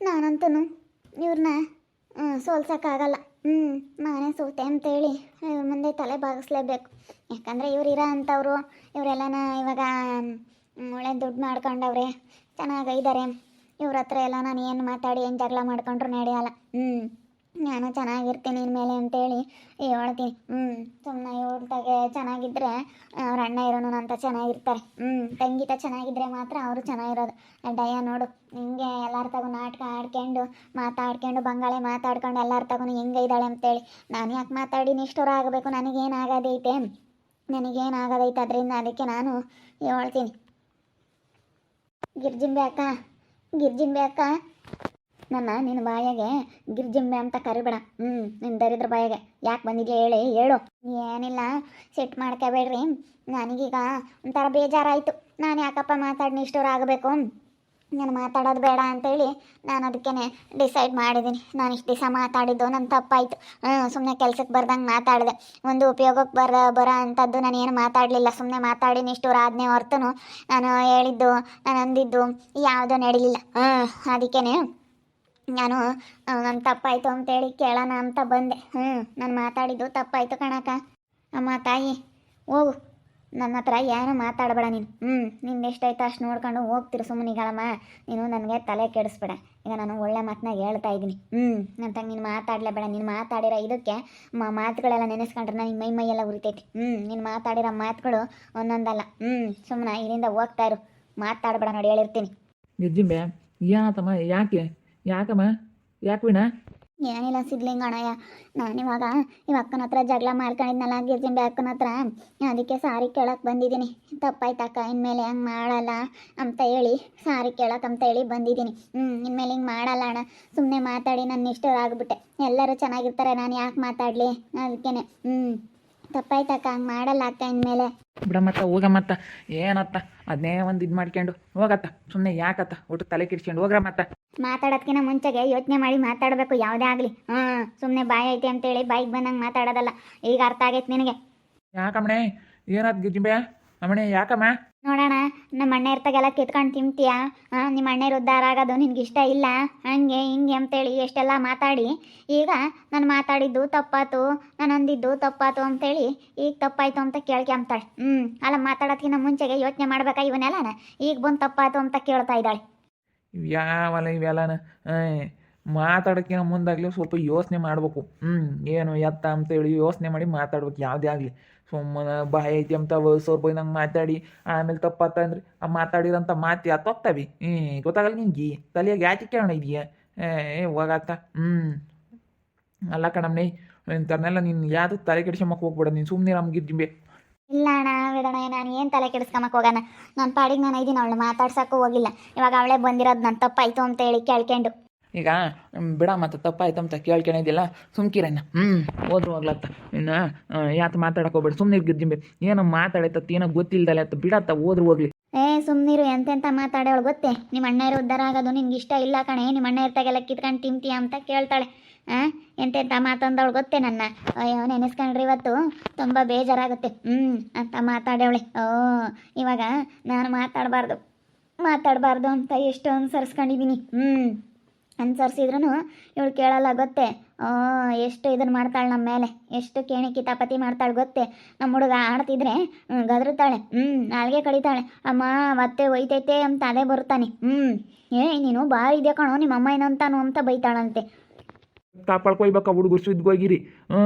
ನಾನಂತೂ ಇವ್ರನ್ನ ಸೋಲ್ಸೋಕ್ಕಾಗಲ್ಲ. ಹ್ಞೂ ನಾನೇ ಸೋತೆ ಅಂತೇಳಿ ಇವ್ರ ಮುಂದೆ ತಲೆ ಬಾಗಿಸ್ಲೇಬೇಕು. ಯಾಕಂದರೆ ಇವ್ರು ಇರೋ ಅಂಥವ್ರು ಇವರೆಲ್ಲನ ಇವಾಗ ಒಳ್ಳೆ ದುಡ್ಡು ಮಾಡ್ಕೊಂಡವ್ರೆ, ಚೆನ್ನಾಗಿ ಇದ್ದಾರೆ ಇವ್ರ ಹತ್ರ ಎಲ್ಲ ನಾನು ಏನು ಮಾತಾಡಿ, ಏನು ಜಗಳ ಮಾಡ್ಕೊಂಡ್ರು ನಡೆಯಲ್ಲ. ಹ್ಞೂ ನಾನು ಚೆನ್ನಾಗಿರ್ತೀನಿ ಇನ್ಮೇಲೆ ಅಂತೇಳಿ ಹೇಳ್ತೀನಿ ಹ್ಞೂ ಸುಮ್ಮನೆ ಇವ್ರದಾಗೆ ಚೆನ್ನಾಗಿದ್ದರೆ ಅವ್ರ ಅಣ್ಣ ಇರೋನು ಅಂತ ಚೆನ್ನಾಗಿರ್ತಾರೆ. ಹ್ಞೂ ತಂಗಿತ ಚೆನ್ನಾಗಿದ್ರೆ ಮಾತ್ರ ಅವರು ಚೆನ್ನಾಗಿರೋದು. ಡಯ ನೋಡು, ಹಿಂಗೆ ಎಲ್ಲರ ತಗೋ ನಾಟಕ ಆಡ್ಕೊಂಡು, ಮಾತಾಡ್ಕೊಂಡು, ಬಂಗಾಳೆ ಮಾತಾಡ್ಕೊಂಡು ಎಲ್ಲರ ತಗೊಂಡು ಹೆಂಗೆ ಇದ್ದಾಳೆ ಅಂತೇಳಿ. ನಾನು ಯಾಕೆ ಮಾತಾಡಿ ನಿಷ್ಠುರ ಆಗಬೇಕು, ನನಗೇನಾಗೋದೈತೆ? ನನಗೇನಾಗೋದೈತೆ ಅದರಿಂದ? ಅದಕ್ಕೆ ನಾನು ಹೇಳ್ತೀನಿ. ಗಿರ್ಜಿಂಬೆ ಅಕ್ಕ ಗಿರ್ಜಿಂಬೆ ಅಕ್ಕ ನನ್ನ, ನಿನ್ನ ಬಾಯಾಗೆ ಗಿರ್ಜಿಂಬೆ ಅಂತ ಕರಿಬೇಡ. ಹ್ಞೂ ನಿನ್ನ ದರಿದ್ರ ಬಾಯಾಗೆ. ಯಾಕೆ ಬಂದಿದ್ಯಾ ಹೇಳಿ, ಹೇಳು. ಏನಿಲ್ಲ ಸೆಟ್ ಮಾಡ್ಕೋಬೇಡ್ರಿ. ನನಗೀಗ ಒಂಥರ ಬೇಜಾರಾಯಿತು. ನಾನು ಯಾಕಪ್ಪ ಮಾತಾಡಿ ಆಗಬೇಕು? ನಾನು ಮಾತಾಡೋದು ಬೇಡ ಅಂತೇಳಿ ನಾನು ಅದಕ್ಕೇ ಡಿಸೈಡ್ ಮಾಡಿದ್ದೀನಿ ನಾನು ಇಷ್ಟು ದಿವಸ ಮಾತಾಡಿದ್ದು ನನ್ನ ತಪ್ಪಾಯಿತು. ಸುಮ್ಮನೆ ಕೆಲಸಕ್ಕೆ ಬರ್ದಂಗೆ ಮಾತಾಡಿದೆ. ಒಂದು ಉಪಯೋಗಕ್ಕೆ ಬರ, ಬರೋ ಅಂಥದ್ದು ನಾನು ಏನು ಮಾತಾಡಲಿಲ್ಲ. ಸುಮ್ಮನೆ ಮಾತಾಡಿ ನಿಷ್ಠೂರ ಆದನೇ ಹೊರ್ತನು. ನಾನು ಹೇಳಿದ್ದು, ನಾನು ಅಂದಿದ್ದು ಯಾವುದೂ ನಡೀಲಿಲ್ಲ. ಅದಕ್ಕೇ ನಾನು ನನ್ನ ತಪ್ಪಾಯ್ತು ಅಂತೇಳಿ ಕೇಳೋಣ ಅಂತ ಬಂದೆ. ಹ್ಞೂ ನಾನು ಮಾತಾಡಿದ್ದು ತಪ್ಪಾಯ್ತು ಕಣಕ್ಕ. ಅಮ್ಮ, ತಾಯಿ, ಹೋಗು. ನನ್ನ ಹತ್ರ ಏನು ಮಾತಾಡಬೇಡ ನೀನು. ಹ್ಞೂ ನಿಂದು ಎಷ್ಟಾಯ್ತು ಅಷ್ಟು ನೋಡ್ಕೊಂಡು ಹೋಗ್ತಿರು ಸುಮ್ಮನಿಗಳಮ್ಮ ನೀನು ನನಗೆ ತಲೆ ಕೆಡಿಸ್ಬೇಡ. ಈಗ ನಾನು ಒಳ್ಳೆ ಮಾತನ್ನ ಹೇಳ್ತಾ ಇದ್ದೀನಿ. ಹ್ಞೂ ನನ್ನ ತಂಗ, ನೀನು ಮಾತಾಡಲೇಬೇಡ ನೀನು ಮಾತಾಡಿರೋ ಇದಕ್ಕೆ ಮಾತುಗಳೆಲ್ಲ ನೆನೆಸ್ಕೊಂಡ್ರೆ ನಾನು ಮೈ ಮೈಯೆಲ್ಲ ಉರಿತೈತಿ. ಹ್ಞೂ ನೀನು ಮಾತಾಡಿರೋ ಮಾತುಗಳು ಒಂದೊಂದಲ್ಲ. ಹ್ಞೂ ಸುಮ್ಮನೆ ಇಲ್ಲಿಂದ ಹೋಗ್ತಾ ಇರು. ಮಾತಾಡಬೇಡ ನೋಡಿ, ಹೇಳಿರ್ತೀನಿ. ಯಾಕೆ? ಯಾಕಮ್ಮ? ಯಾಕೆ ವೀಣಾ? ಏನಿಲ್ಲ ಸಿದ್ಲಿಂಗಣ್ಣಯ್ಯ ನಾನಿವಾಗ ಇವ ಅಕ್ಕನ ಹತ್ರ ಜಗಳ ಮಾಡ್ಕೊಂಡಿದ್ನಲ್ಲ, ಗಿರ್ಜಿಂಬೆ ಅಕ್ಕನ ಹತ್ರ. ಅದಕ್ಕೆ ಸಾರಿ ಕೇಳಕ್ಕೆ ಬಂದಿದ್ದೀನಿ. ತಪ್ಪಾಯ್ತಕ್ಕ ಇನ್ಮೇಲೆ ಹಂಗೆ ಮಾಡಲ್ಲ ಅಂತ ಹೇಳಿ ಸಾರಿ ಕೇಳಕ್ಕೆ ಅಂತ ಹೇಳಿ ಬಂದಿದ್ದೀನಿ. ಹ್ಞೂ ಇನ್ಮೇಲೆ ಹಿಂಗೆ ಮಾಡಲ್ಲ ಅಣ್ಣ. ಸುಮ್ಮನೆ ಮಾತಾಡಿ ನನ್ನ ಇಷ್ಟವಾಗ್ಬಿಟ್ಟೆ ಎಲ್ಲರೂ ಚೆನ್ನಾಗಿರ್ತಾರೆ, ನಾನು ಯಾಕೆ ಮಾತಾಡಲಿ? ಅದಕ್ಕೇನೆ. ಹ್ಞೂ ತಪ್ಪಾಯ್ತಕ್ಕ ಹಂಗೆ ಮಾಡಲ್ಲ ಅಕ್ಕ ಇನ್ಮೇಲೆ. ಬಿಡಮ್ಮತ್ತ ಹೋಗಮ್ಮತ್ತ. ಏನತ್ತ? ಅದನ್ನೇ ಒಂದು ಇದು ಮಾಡ್ಕೊಂಡು ಹೋಗತ್ತ. ಸುಮ್ಮನೆ ಯಾಕತ್ತ? ಒಟ್ಟು ತಲೆ ಕೆಡ್ಸ್ಕೊಂಡು ಹೋಗ್ರಮ್ಮತ್ತ. ಮತ್ತ ಮಾತಾಡೋದ್ಕಿಂತ ಮುಂಚೆಗೆ ಯೋಚನೆ ಮಾಡಿ ಮಾತಾಡಬೇಕು ಯಾವುದೇ ಆಗಲಿ. ಹಾಂ ಸುಮ್ಮನೆ ಬಾಯಿ ಐತೆ ಅಂತೇಳಿ ಬಾಯಿಗೆ ಬಂದಂಗ್ ಮಾತಾಡೋದಲ್ಲ. ಈಗ ಅರ್ಥ ಆಗೈತೆ ನಿನಗೆ. ಯಾಕಮ್ಮಣೆ? ಏನಾದ್ ಗಿಜಿಂಬೆ ಅಮ್ಮಣೆ ಯಾಕಮ್ಮ? ನೋಡೋಣ ನಮ್ಮ ಅಣ್ಣ ಇರ್ತಾಗೆಲ್ಲ ಕಿತ್ಕೊಂಡು ತಿಂತೀಯ? ನಿಮ್ಮ ಅಣ್ಣರು ಉದ್ಧಾರ ಆಗೋದು ನಿನ್ಗೆ ಇಷ್ಟ ಇಲ್ಲ? ಹಂಗೆ ಹಿಂಗೆ ಅಂತೇಳಿ ಎಷ್ಟೆಲ್ಲ ಮಾತಾಡಿ. ಈಗ ನಾನು ಮಾತಾಡಿದ್ದು ತಪ್ಪಾತು ನಾನು ಅಂದಿದ್ದು ತಪ್ಪಾತು ಅಂತೇಳಿ ಈಗ ತಪ್ಪಾಯ್ತು ಅಂತ ಕೇಳ್ಕೊಂತಾಳೆ ಹ್ಞೂ ಅಲ್ಲ ಮಾತಾಡೋದಕ್ಕಿಂತ ಮುಂಚೆಗೆ ಯೋಚನೆ ಮಾಡ್ಬೇಕಾ ಇವನ್ನೆಲ್ಲ ಈಗ ಬಂದು ತಪ್ಪಾತು ಅಂತ ಕೇಳ್ತಾ ಇದ್ದಾಳೆ. ಯಾವಲ್ಲ ಇವೆಲ್ಲನ ಮಾತಾಡೋಕ್ಕಿಂತ ಮುಂದಾಗಲಿ ಸ್ವಲ್ಪ ಯೋಚನೆ ಮಾಡಬೇಕು. ಹ್ಞೂ ಏನು ಎತ್ತ ಅಂತೇಳಿ ಯೋಚನೆ ಮಾಡಿ ಮಾತಾಡ್ಬೇಕು, ಯಾವುದೇ ಆಗಲಿ. ಸುಮ್ಮನೆ ಬಾಯಿ ಐತಿ ಅಂತ ಸೋರ್ ಬೈ ನಂಗೆ ಮಾತಾಡಿ, ಆಮೇಲೆ ತಪ್ಪಾತ ಅಂದ್ರೆ ಆ ಮಾತಾಡಿರೋಂಥ ಮಾತು ಯಾತೋಗ್ತಾವಿ ಹ್ಞೂ ಗೊತ್ತಾಗಲ್ಲ ನಿಂಗೆ, ತಲೆಯಾಗ ಯಾಕೆ ಕೇಳೋಣ ಇದೆಯಾ? ಏ ಹೋಗಾತ ಹ್ಞೂ ಅಲ್ಲ ಕಣಮ್ಮನೆ ಇಂಥವ್ರನ್ನೆಲ್ಲ ನೀನು ಯಾವುದು ತಲೆ ಕೆಡಿಸ್ಕೊಂಬಕ್ಕೆ ಹೋಗ್ಬೇಡ, ನೀನು ಸುಮ್ಮನೆ ನಮ್ಗೆ ಜಿಂಬೆ ಇಲ್ಲ ಅಣ್ಣ ವಿಡಣ ನಾನು ಏನು ತಲೆ ಕೆಡಿಸ್ಕೊಂಬಕ್ಕೆ ಹೋಗೋಣ? ನನ್ನ ಪಾಡಿಗೆ ನಾನು ಇದೀನಿ ಅವಳು ಮಾತಾಡ್ಸೋಕ್ಕೂ ಹೋಗಿಲ್ಲ. ಇವಾಗ ಅವಳೇ ಬಂದಿರೋದು ನನ್ನ ತಪ್ಪಾಯ್ತು ಅಂತ ಹೇಳಿ ಕೇಳ್ಕೊಂಡು. ಈಗ ಬಿಡ ಮತ್ತೆ ತಪ್ಪಾಯ್ತು ಅಂತ ಕೇಳ್ಕೊಳೋದಿಲ್ಲ. ಸುಮ್ಕಿರಣ್ಣ ಹ್ಞೂ ಹೋದ್ರು ಹೋಗ್ಲತ್ತ. ಇನ್ನು ಯಾತ ಮಾತಾಡಕ್ಕೆ ಹೋಗ್ಬೇಡ. ಸುಮ್ಮನೆ ಗಿರ್ಜಿಂಬೆ. ಏನೋ ಮಾತಾಡೈತತ್, ಏನೋ ಗೊತ್ತಿಲ್ದಲ್ಲ ಅತ್ತ ಬಿಡತ್ತ, ಹೋದ್ರು ಹೋಗ್ಲಿ. ಏ, ಸುಮ್ನಿರು, ಎಂತೆಂತ ಮಾತಾಡೋಳು ಗೊತ್ತೇ? ನಿಮ್ಮ ಅಣ್ಣ ಉದ್ದಾರ ಆಗೋದು ನಿನ್ಗೆ ಇಷ್ಟ ಇಲ್ಲ ಕಣೆ. ನಿಮ್ಮ ಅಣ್ಣ ಇರ್ತಾಗೆಲ್ಲ ಕಿತ್ಕೊಂಡು ತಿಂತೀಯ ಅಂತ ಕೇಳ್ತಾಳೆ. ಆ, ಎಂತೆಂತ ಮಾತಂದವಳು ಗೊತ್ತೇ ನನ್ನ. ಅಯ್ಯೋ, ನೆನೆಸ್ಕೊಂಡ್ರೆ ಇವತ್ತು. ತುಂಬ ಬೇಜಾರಾಗುತ್ತೆ. ಹ್ಞೂ ಅಂತ ಮಾತಾಡವಳೆ ಓ, ಇವಾಗ ನಾನು ಮಾತಾಡಬಾರ್ದು. ಮಾತಾಡಬಾರ್ದು ಅಂತ ಎಷ್ಟು ಅನುಸರಿಸ್ಕೊಂಡಿದ್ದೀನಿ ಹ್ಞೂ ಅನುಸರಿಸಿದ್ರು ಇವಳು ಕೇಳಲ್ಲ, ಗೊತ್ತೇ? ಎಷ್ಟು ಇದನ್ನು ಮಾಡ್ತಾಳೆ ನಮ್ಮ ಮೇಲೆ? ಎಷ್ಟು ಕೇಣಿ ಕಿತಾಪತಿ ಮಾಡ್ತಾಳೆ ಗೊತ್ತೇ? ನಮ್ಮ ಹುಡುಗ ಆಡ್ತಿದ್ರೆ ಹ್ಞೂ ಗದರುತ್ತಾಳೆ. ಹ್ಞೂ ನಾಲ್ಗೆ ಕಡಿತಾಳೆ ಅಮ್ಮ, ಮತ್ತೆ ಒಯ್ತೈತೆ ಅಂತ ಅದೇ ಬರ್ತಾನೆ ಹ್ಞೂ ಏ, ನೀನು ಭಾಳ ಇದೆ ಕಣೋ, ನಿಮ್ಮ ಅಮ್ಮ ಏನಂತಾನು ಅಂತ ಬೈತಾಳಂತೆ. ಕಾಪಾಡ್ಕೊಯ್ಬೇಕು ಆ ಹುಡುಗರು ಸುದ್ಗೋಗಿರಿ ಹ್ಞೂ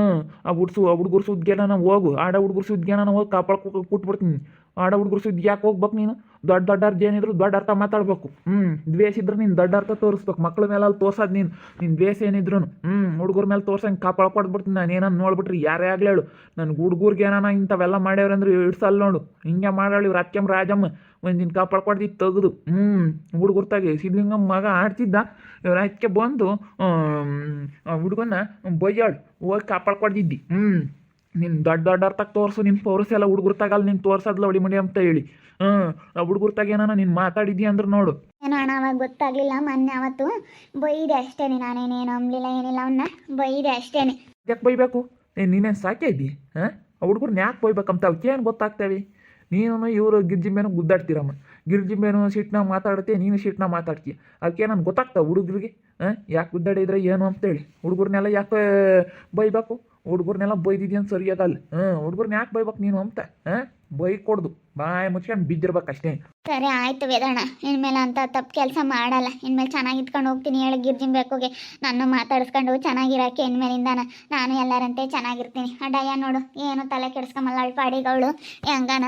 ಆ ಹುಡ್ಸು, ಆ ಹುಡುಗರು ನಾವು ಹೋಗು. ಆಡ ಹುಡುಗರು ಸುದ್ಗೆನ ನಾವು ಹೋಗಿ ಕಾಪಾಡ್ಕೊ ಕೊಟ್ಬಿಡ್ತೀನಿ ಆಡ ಹುಡುಗರು ಸುದ್ದಿ ಯಾಕೆ ಹೋಗ್ಬೇಕು ನೀನು? ದೊಡ್ಡ ದೊಡ್ಡ ಅರ್ಥ ಏನಿದ್ರು ದೊಡ್ಡ ಅರ್ಥ ಮಾತಾಡ್ಬೇಕು. ಹ್ಞೂ ದ್ವೇಷ ಇದ್ರೆ ನೀನು ದೊಡ್ಡ ಅರ್ಥ ತೋರಿಸ್ಬೇಕು. ಮಕ್ಳ ಮೇಲೆ ಅಲ್ಲಿ ತೋರ್ಸೋದು ನೀನು. ನಿನ್ನ ದ್ವೇಷ ಏನಿದ್ರು ಹ್ಞೂ ಹುಡುಗರ ಮೇಲೆ ತೋರ್ಸಂಗೆ ಕಾಪಾಡ್ಕೊಟ್ಬಿಡ್ತೀನಿ ನಾನು. ಏನನ್ನ ನೋಡ್ಬಿಟ್ರಿ ಯಾರೇ ಆಗಲಿ ಹೇಳು. ನನ್ನ ಹುಡುಗರಿಗೆ ಏನಾನ ಇಂಥವೆಲ್ಲ ಮಾಡ್ಯಾವ್ರಂದ್ರೆ ಇಡ್ಸಲ್ಲ ನೋಡು. ಹಿಂಗೆ ಮಾಡಾಳು ಇವ್ರು ಅತ್ಕೆಮ್ ರಾಜಮ್ಮ. ಒಂದಿನ ಕೊಡ್ದು ತೆಗೆದು. ಹ್ಞೂ ಹುಡುಗರು ತಾಗೆ ಸಿದ್ಲಿಂಗಮ್ಮ ಮಗ ಆಡ್ತಿದ್ದ. ಇವ್ರ ಅದಕ್ಕೆ ಬಂದು ಹುಡುಗನ ಬೈಯಾಳು. ಹೋಗಿ ಕಾಪಾಡ್ಕೊಡ್ದಿದ್ದಿ ಹ್ಞೂ ನಿನ್ನ ದೊಡ್ಡ ದೊಡ್ಡ ಅರ್ಥಕ್ಕೆ ತೋರಿಸು ನಿನ್ನ ಪೌರಸ್ ಎಲ್ಲ ಹುಡುಗರು ತಗಲ್ಲ ನಿನ್ ತೋರ್ಸದ್ಲ ಹೊಡಿ ಮಡಿ ಅಂತ ಹೇಳಿ. ಹ್ಞೂ ಆ ಹುಡುಗರು ಏನಾನ ನೀನು ಮಾತಾಡಿದ್ದಿ ಅಂದ್ರೆ ನೋಡು. ಏನೋ ಅಣ್ಣ ಅವಾಗ ಗೊತ್ತಾಗಲಿಲ್ಲ ಮೊನ್ನೆ ಅವತ್ತು ಬೈದೆ ಅಷ್ಟೇನೆ ನಾನೇನೇನು ಅಂಬ್ಲಿಲ್ಲ ಏನಿಲ್ಲ ಅವನ್ನ ಬೈದೆ ಅಷ್ಟೇನೆ. ಯಾಕೆ ಬೈಬೇಕು? ಏ ನೀನೇನು ಸಾಕೆ ಇದ್ದಿ ಹಾಂ ಆ ಹುಡುಗರ್ನ ಯಾಕೆ ಬೈಬೇಕಂತ ಅವಕ್ಕೆ ಏನು ಗೊತ್ತಾಗ್ತೇವೆ? ನೀನು ಇವರು ಗಿರ್ಜಿಂಬೇನು ಗುದ್ದಾಡ್ತೀರಮ್ಮ. ಗಿರ್ಜಿಂಬೇನು ಸಿಟ್ನಾಗ ಮಾತಾಡುತ್ತೆ ನೀನು ಸಿಟ್ನಾಗ ಮಾತಾಡ್ತೀಯ? ಅದಕ್ಕೆ ನನ್ಗೆ ಗೊತ್ತಾಗ್ತಾವೆ ಹುಡುಗರಿಗೆ? ಹಾಂ ಯಾಕೆ ಗುದ್ದಾಡಿದ್ರೆ ಏನು ಅಂತೇಳಿ ಹುಡುಗರ್ನೆಲ್ಲ ಯಾಕೆ ಬೈಬೇಕು? ಹುಡುಗರ್ನೆಲ್ಲ ಬೈದಿದ್ಯ ಸರಿಯಾಗಲ್ಲ ಹಾಂ ಹುಡುಗರ್ನ ಯಾಕೆ ಬೈಬೇಕು ನೀನು ಅಂತ. ಹಾಂ ಬೈ ಕೊಡ್ದು ಬಾಯ್ ಮುಚ್ಕೊಂಡು ಬಿದ್ದಿರ್ಬೇಕು ಅಷ್ಟೇ ಸರಿ ಆಯ್ತು ವೇದಣ್ಣ. ಇನ್ಮೇಲೆ ಅಂತ ತಪ್ಪು ಕೆಲಸ ಮಾಡಲ್ಲ. ಇನ್ಮೇಲೆ ಚೆನ್ನಾಗಿ ಇಟ್ಕೊಂಡು ಹೋಗ್ತೀನಿ ಹೇಳಿ ಗಿರ್ಜಿನ್ ಬೇಕುಗೆ ನಾನು ಮಾತಾಡಿಸ್ಕೊಂಡು ಚೆನ್ನಾಗಿರೋಕೆ ಇನ್ಮೇಲಿಂದ ನಾನು ಎಲ್ಲರಂತೆ ಚೆನ್ನಾಗಿರ್ತೀನಿ. ಅಡಯ್ಯ ಡಯ ನೋಡು ಏನು ತಲೆ ಕೆಡಿಸ್ಕೊಂಬಲ್ಲ ಅಳ್ಪಾಡಿಗಳು ಹೆಂಗನ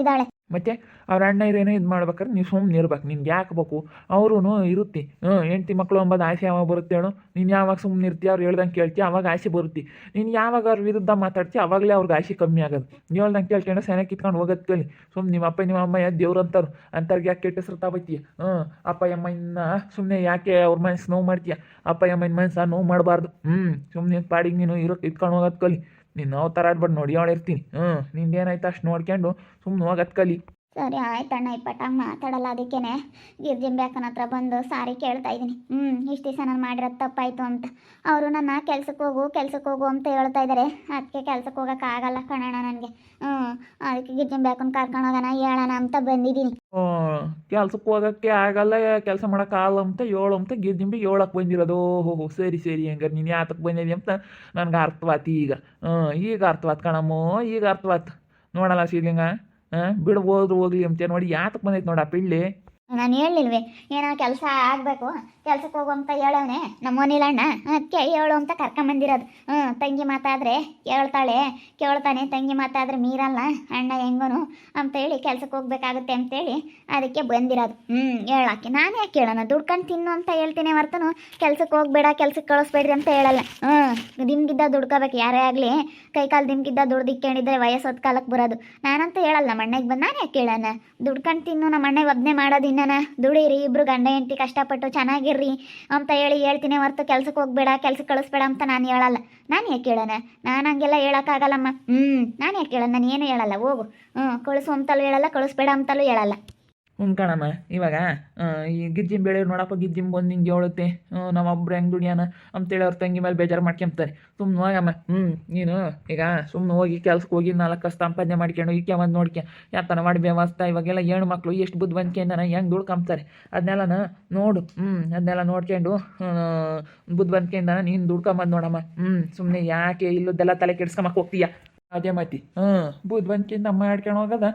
ಇದ್ದಾಳೆ ಮತ್ತೆ? ಅವ್ರ ಅಣ್ಣ ಇರೇನೇ ಇದು ಮಾಡ್ಬೇಕಾದ್ರೆ ನೀವು ಸುಮ್ಮನೆ ಇರ್ಬೇಕು. ನಿನ್ಗೆ ಯಾಕೆ ಬೇಕು? ಅವ್ರೂ ಇರುತ್ತೆ. ಹ್ಞೂ ಹೆಂಡ್ತಿ ಮಕ್ಕಳು ಅಂಬೋದು ಆಸೆ ಯಾವಾಗ ಬರುತ್ತೆ ಹೇಳು? ನೀನು ಯಾವಾಗ ಸುಮ್ಮನೆ ಇರ್ತೀಯ? ಅವ್ರು ಹೇಳ್ದಂಗೆ ಕೇಳ್ತೀಯ ಅವಾಗ ಆಸೆ ಬರುತ್ತೆ. ನೀನು ಯಾವಾಗ ಅವ್ರ ವಿರುದ್ಧ ಮಾತಾಡ್ತೀಯ ಅವಾಗಲೇ ಅವ್ರಿಗೆ ಆಸೆ ಕಮ್ಮಿ ಆಗೋದು. ನೀವು ಹೇಳ್ದಂಗೆ ಕೇಳ್ಕೊಂಡು ಸೆನೆ ಕಿತ್ಕೊಂಡು ಹೋಗೋದು ಕೇಳಿ. ಸುಮ್ಮನೆ ನಿಮ್ಮ ಅಪ್ಪ, ನಿಮ್ಮ ಅಮ್ಮ ಯಾರು ದೇವ್ರು ಅಂತಾರೆ? ಅಂತವ್ರಿಗೆ ಯಾಕೆ ಕೆಟ್ಟ ಹೆಸರು ತಗೋತೀಯ ಹ್ಞೂ ಅಪ್ಪ ಅಮ್ಮನ ಸುಮ್ಮನೆ ಯಾಕೆ ಅವ್ರ ಮನಸ್ಸು ನೋವು ಮಾಡ್ತೀಯ? ಅಪ್ಪ ಅಮ್ಮನ ಮನಸ್ಸು ನೋವು ಮಾಡಬಾರ್ದು. ಹ್ಞೂ ಸುಮ್ಮನೆ ಪಾಡಿಗೆ ನೀನು ಇರೋ ಇಟ್ಕೊಂಡು ಹೋಗೋದು ಕಲಿ. ನೀನು ನಾವು ಥರ ಆಡ್ಬಾರ್ದು ನೋಡಿ ಅವಳು ಇರ್ತೀನಿ. ಹ್ಞೂ ನಿಂದೇನಾಯ್ತು ಅಷ್ಟು ನೋಡ್ಕೊಂಡು ಸುಮ್ಮನೆ ಹೋಗೋದು ಕಲಿ. ಸರಿ ಆಯ್ತಣ್ಣ ಇಪ್ಪಟ್ಟಾಗ ಮಾತಾಡಲ್ಲ ಅದಕ್ಕೇನೆ. ಗಿರ್ಜಿನ್ ಬೇಕನ ಹತ್ರ ಬಂದು ಸಾರಿ ಕೇಳ್ತಾ ಇದ್ದೀನಿ. ಹ್ಞೂ ಇಷ್ಟು ದಿವಸ ನಾನು ಮಾಡಿರೋದು ತಪ್ಪಾಯಿತು ಅಂತ. ಅವರು ನನ್ನ ಕೆಲ್ಸಕ್ಕೆ ಹೋಗು ಕೆಲ್ಸಕ್ಕೆ ಹೋಗು ಅಂತ ಹೇಳ್ತಾ ಇದ್ದಾರೆ ಅದಕ್ಕೆ ಕೆಲ್ಸಕ್ಕೆ ಹೋಗೋಕ್ಕಾಗಲ್ಲ ಕಣೋಣ ನನಗೆ. ಹ್ಞೂ ಅದಕ್ಕೆ ಗಿರ್ಜಿನ್ ಬೇಕನ್ನು ಕರ್ಕೊಂಡು ಹೋಗೋಣ, ಹೇಳೋಣ ಅಂತ ಬಂದಿದ್ದೀನಿ. ಕೆಲ್ಸಕ್ಕೆ ಹೋಗೋಕ್ಕೆ ಆಗಲ್ಲ, ಕೆಲಸ ಮಾಡೋಕ್ಕಾಗಲ್ಲ ಅಂತ ಏಳು ಅಂತ ಗಿರ್ಜಿಂಬಿ ಏಳಕ್ಕೆ ಬಂದಿರೋದು. ಓಹೋ ಸರಿ ಸರಿ ಹಂಗಾರೆ ನೀನು ಯಾತಕ್ಕೆ ಬಂದಿದ್ದೀನಿ ಅಂತ ನನಗೆ ಅರ್ಥವಾತು ಈಗ. ಹ್ಞೂ ಈಗ ಅರ್ಥವಾತು ಕಣಮ್ಮ, ಈಗ ಅರ್ಥವಾತು ನೋಡಲ್ಲ ಸೀಲಿಂಗ ಬಿಡು ಹೋದ್ರು ಹೋಗ್ಲಿ ಅಂತ ನೋಡಿ ಯಾತಕ್ಕೆ ಬಂದೈತೆ ನೋಡ ಪಿಳ್ಳಿ. ನಾನು ಹೇಳಿಲ್ವೇ ಏನೋ ಕೆಲಸ ಆಗಬೇಕು. ಕೆಲ್ಸಕ್ಕೆ ಹೋಗು ಅಂತ ಹೇಳವನೆ. ನಮ್ಮ ಮನೇಲಣ್ಣ ಅದಕ್ಕೆ ಹೇಳು ಅಂತ ಕರ್ಕೊಂಬಂದಿರೋದು ಹ್ಞೂ ತಂಗಿ ಮಾತಾದರೆ ಕೇಳ್ತಾಳೆ. ಕೇಳ್ತಾನೆ, ತಂಗಿ ಮಾತಾದರೆ ಮೀರಲ್ಲ, ಅಣ್ಣ ಹೆಂಗೋನು ಅಂತೇಳಿ ಕೆಲ್ಸಕ್ಕೆ ಹೋಗ್ಬೇಕಾಗುತ್ತೆ ಅಂತೇಳಿ ಅದಕ್ಕೆ ಬಂದಿರೋದು. ಹ್ಞೂ ಹೇಳಕ್ಕೆ ನಾನು ಯಾಕೆ ಹೇಳೋಣ? ದುಡ್ಕೊಂಡು ತಿನ್ನು ಅಂತ ಹೇಳ್ತೀನಿ ಹೊರ್ತನು. ಕೆಲ್ಸಕ್ಕೆ ಹೋಗ್ಬೇಡ, ಕೆಲ್ಸಕ್ಕೆ ಕಳಿಸ್ಬೇಡ್ರಿ ಅಂತ ಹೇಳಲ್ಲ. ಹ್ಞೂ ದಿಮ್ಗಿದ್ದ ದುಡ್ಕೋಬೇಕು. ಯಾರೇ ಆಗಲಿ, ಕೈಕಾಲು ದಿಮ್ಗಿದ್ದ ವಯಸ್ಸು ಕಾಲಕ್ಕೆ ಬರೋದು. ನಾನಂತೂ ಹೇಳಲ್ಲ, ನಮ್ಮ ಅಣ್ಣಗೆ ಬಂದು ನಾನು ಯಾಕೆ ಕೇಳೋಣ ದುಡ್ಕೊಂಡು ತಿನ್ನು, ನಮ್ಮ ಅಣ್ಣ ಒಬ್ಬನೇ ಮಾಡೋದು ಇನ್ನನ. ದುಡೀರಿ, ಇಬ್ರು ಗಂಡ ಹೆಂಡತಿ ಕಷ್ಟಪಟ್ಟು ಚೆನ್ನಾಗಿರ್ರಿ ಅಂತ ಹೇಳಿ ಹೇಳ್ತೀನಿ ಹೊರತು ಕೆಲ್ಸಕ್ಕೆ ಹೋಗ್ಬೇಡ, ಕೆಲ್ಸಕ್ಕೆ ಕಳಿಸ್ಬೇಡ ಅಂತ ನಾನು ಹೇಳಲ್ಲ. ನಾನು ಯಾಕೆ ಹೇಳೋಣ? ನಾನು ಹಂಗೆಲ್ಲ ಹೇಳೋಕ್ಕಾಗಲ್ಲಮ್ಮ. ಹ್ಞೂ ನಾನು ಯಾಕೆ ಹೇಳೋಣ? ನಾನು ಏನು ಹೇಳಲ್ಲ, ಹೋಗು. ಹ್ಞೂ ಕಳಿಸು ಅಂತಲೂ ಹೇಳಲ್ಲ, ಕಳಿಸ್ಬೇಡ ಅಂತಲೂ ಹೇಳಲ್ಲ. ಹ್ಞೂ ಇವಾಗ ಈ ಗಿಜ್ಜಿನ ಬೆಳೆ ನೋಡಪ್ಪ ಗಿಜ್ಜಿಮ್ ಬಂದು ನಿಂಗೆ ಹೇಳುತ್ತೆ ನಾವು ಒಬ್ರು ಹೆಂಗೆ ದುಡಿಯಾನ ಅಂತೇಳಿ ಅವ್ರ ತಂಗಿ ಮೇಲೆ ಬೇಜಾರು ಮಾಡ್ಕೊಂತಾರೆ ಸುಮ್ಮನೆ ಹೋಗಮ್ಮ. ಹ್ಞೂ ನೀನು ಈಗ ಸುಮ್ಮನೆ ಹೋಗಿ ಕೆಲ್ಸಕ್ಕೆ ಹೋಗಿ ನಾಲ್ಕು ಸಂಪಾದನೆ ಮಾಡ್ಕೊಂಡು ಈಕೆ ಒಂದು ನೋಡ್ಕೆ. ಯಾತನ ಮಾಡಿ ವ್ಯವಸ್ಥೆ ಇವಾಗೆಲ್ಲ ಹೆಣ್ಣು ಮಕ್ಕಳು ಎಷ್ಟು ಬುದ್ಧಿವಂತಿಕೆಯಿಂದ ಹೆಂಗೆ ದುಡ್ಕೊಂತಾರೆ ಅದನ್ನೆಲ್ಲ ನೋಡು. ಹ್ಞೂ ಅದನ್ನೆಲ್ಲ ನೋಡ್ಕೊಂಡು ಬುದ್ಧಿವಂತಿಕೆಯಿಂದ ನೀನು ದುಡ್ಕೊಂಬಂದು ನೋಡಮ್ಮ. ಹ್ಞೂ ಸುಮ್ಮನೆ ಯಾಕೆ ಇಲ್ಲದೆಲ್ಲ ತಲೆ ಕೆಡ್ಸ್ಕೊಂಬಕ್ಕೆ ಹೋಗ್ತೀಯ? ಅದೇ ಮತಿ. ಹ್ಞೂ ಬುದ್ಧಿವಂತಿಕೆಯಿಂದ ಮಾಡ್ಕೊಂಡು ಹೋಗದ?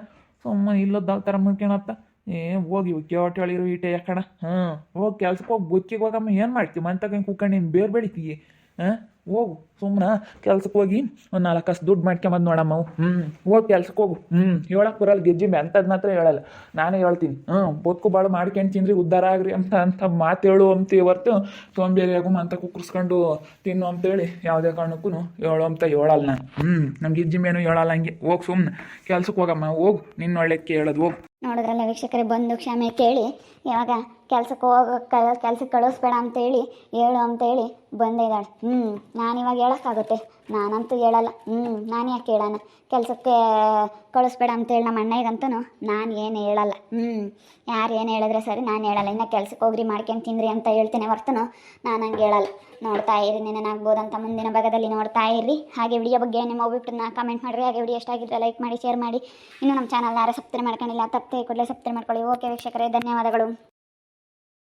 ಸುಮ್ಮನೆ ಇಲ್ಲದ ಥರ ಮಾಡ್ಕೊಳತ್ತ ಏ ಹೋಗಿ ಕೇವಟ್ ಹೇಳಿರು ಈಟೆ ಯಾಕಣ ಹಾಂ, ಹೋಗಿ ಕೆಲ್ಸಕ್ಕೆ ಹೋಗಿ ಬುಚ್ಚಿಗೆ ಹೋಗಮ್ಮ ಏನು ಮಾಡ್ತೀವಿ ಮಂತಾಗ ಕೂಕೊಂಡು ನೀನು ಬೇರೆ ಬೆಳಿತೀವಿ ಹಾಂ, ಹೋಗು ಸುಮ್ಮನ ಕೆಲ್ಸಕ್ಕೆ ಹೋಗಿ ಒಂದು ನಾಲ್ಕು ಕಾಸು ದುಡ್ಡು ಮಾಡ್ಕೊಂಬಂದು ನೋಡಮ್ಮ ಅವು. ಹ್ಞೂ ಹೋಗಿ ಕೆಲ್ಸಕ್ಕೆ ಹೋಗು. ಹ್ಞೂ ಹೇಳಕ್ಕೆ ಬರಲ್ಲ ಗೆಜ್ಜಿ ಅಂಥದ್ದು ಮಾತ್ರ ಹೇಳಲ್ಲ. ನಾನೇ ಹೇಳ್ತೀನಿ. ಹ್ಞೂ ಬದುಕು ಭಾಳ ಮಾಡ್ಕೊಂಡು ತಿನ್ರಿ ಉದ್ಧಾರ ಆಗ್ರಿ ಅಂತ ಅಂತ ಮಾತು ಹೇಳು ಅಂತ ಹೊರ್ತು ಸೋಂಬೇರಿಯಾಗು ಅಂತ ಕುಕ್ಕರ್ಸ್ಕೊಂಡು ತಿನ್ನು ಅಂತೇಳಿ ಯಾವುದೇ ಕಾರಣಕ್ಕೂ ಹೇಳು ಅಂತ ಹೇಳಲ್ಲ ನಾನು. ಹ್ಞೂ ನಮ್ಮ ಗೆಜ್ಜಿ ಮೇನು ಹೇಳಲ್ಲ ಹಂಗೆ. ಹೋಗಿ ಸುಮ್ಮನೆ ಕೆಲ್ಸಕ್ಕೆ ಹೋಗಮ್ಮ, ಹೋಗು. ನಿನ್ನ ಒಳ್ಳೆಕ್ಕೆ ಹೇಳೋದು ಹೋಗು. ನೋಡಿದ್ರಲ್ಲ ವೀಕ್ಷಕರೇ ಬಂದು ಕ್ಷಮೆ ಕೇಳಿ. ಇವಾಗ ಕೆಲ್ಸಕ್ಕೆ ಹೋಗ ಕೆಲ್ಸಕ್ಕೆ ಕಳಿಸ್ಬೇಡ ಅಂತೇಳಿ, ಹೇಳು ಅಂತೇಳಿ ಬಂದಿದ್ದಾಳೆ ಹ್ಞೂ ನಾನು ಇವಾಗ ಹೇಳೋಕ್ಕಾಗುತ್ತೆ. ನಾನಂತೂ ಹೇಳಲ್ಲ. ಹ್ಞೂ ನಾನು ಯಾಕೆ ಹೇಳೋಣ ಕೆಲಸಕ್ಕೆ ಕಳಿಸ್ಬೇಡ ಅಂತೇಳಿ ನಮ್ಮ ಅಣ್ಣಗಂತೂ ನಾನು ಏನು ಹೇಳಲ್ಲ. ಹ್ಞೂ ಯಾರು ಏನು ಹೇಳಿದ್ರೆ ಸರಿ, ನಾನು ಹೇಳಲ್ಲ. ಇನ್ನು ಕೆಲ್ಸಕ್ಕೆ ಹೋಗ್ರಿ ಮಾಡ್ಕೊಂಡು ತಿನ್ರಿ ಅಂತ ಹೇಳ್ತೀನಿ ಹೊರ್ತನು ನಾನು ಹಂಗೆ ಹೇಳಲ್ಲ. ನೋಡ್ತಾ ಇರಿ ನೆನನಾಗ್ಬೋದಂತ ಮುಂದಿನ ಭಾಗದಲ್ಲಿ ನೋಡ್ತಾ ಇರಿ ಹಾಗೆ ವಿಡಿಯೋ ಬಗ್ಗೆ ನಿಮ್ಮ ಒಬ್ಬಿಟ್ಟನ್ನ ಕಮೆಂಟ್ ಮಾಡಿರಿ. ಹಾಗೆ ವಿಡಿಯೋ ಎಷ್ಟಾಗಿದ್ರೆ ಲೈಕ್ ಮಾಡಿ ಶೇರ್ ಮಾಡಿ. ಇನ್ನು ನಮ್ಮ ಚಾನಲ್ ಯಾರು ಸಬ್ಸ್ಕ್ರೈಬ್ ಮಾಡ್ಕೊಂಡಿಲ್ಲ, ತಪ್ಪದೆ ಕೂಡಲೇ ಸಬ್ಸ್ಕ್ರೈಬ್ ಮಾಡ್ಕೊಳ್ಳಿ. ಓಕೆ ವೀಕ್ಷಕರೇ, ಧನ್ಯವಾದಗಳು.